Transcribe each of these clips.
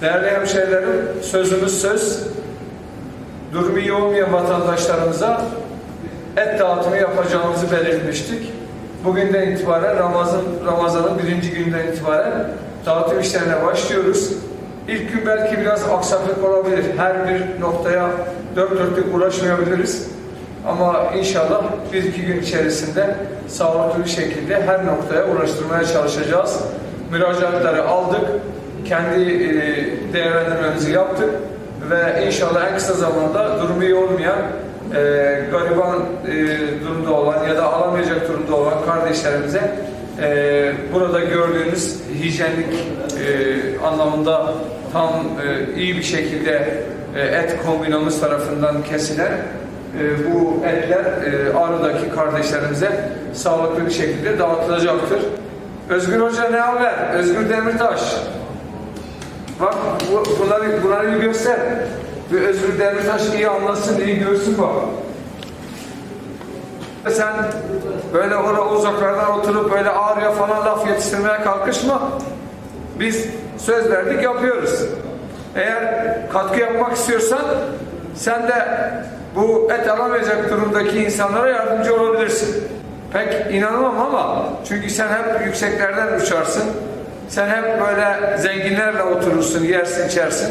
Değerli hemşehrilerim, sözümüz söz. Durumu iyi olmayan vatandaşlarımıza et dağıtımı yapacağımızı belirtmiştik. Bugünden itibaren Ramazan Ramazan'ın birinci günden itibaren dağıtım işlerine başlıyoruz. İlk gün belki biraz aksaklık olabilir. Her bir noktaya dört dörtlük ulaşmayabiliriz. Ama inşallah bir iki gün içerisinde sağlıklı bir şekilde her noktaya ulaştırmaya çalışacağız. Müracaatları aldık. Kendi e, değerlendirmemizi yaptık. Ve inşallah en kısa zamanda durumu iyi olmayan, e, gariban e, durumda olan ya da alamayacak durumda olan kardeşlerimize e, burada gördüğünüz hijyenlik e, anlamında tam iyi bir şekilde et kombinamız tarafından kesilen bu etler e, Ağrı'daki kardeşlerimize sağlıklı bir şekilde dağıtılacaktır. Özgür Hoca ne haber? Özgür Demirtaş. Bak bu, bunları, bunları bir göster. Bir Özgür Demirtaş iyi anlasın, iyi görsün bak. Sen böyle orada uzaklardan oturup böyle ağrıya falan laf yetiştirmeye kalkışma. Biz söz verdik yapıyoruz. Eğer katkı yapmak istiyorsan sen de bu et alamayacak durumdaki insanlara yardımcı olabilirsin. Pek inanamam ama çünkü sen hep yükseklerden uçarsın. Sen hep böyle zenginlerle oturursun, yersin, içersin.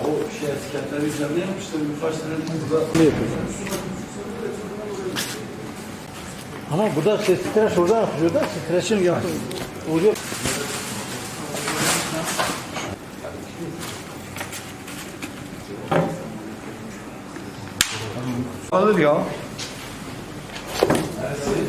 O şey etiketleri üzerine yapmışlar birkaç tane burada. Ne yapıyorsun? Ama burada ses streç oradan atıyor da streçin yapıyor. Oluyor. Alır ya.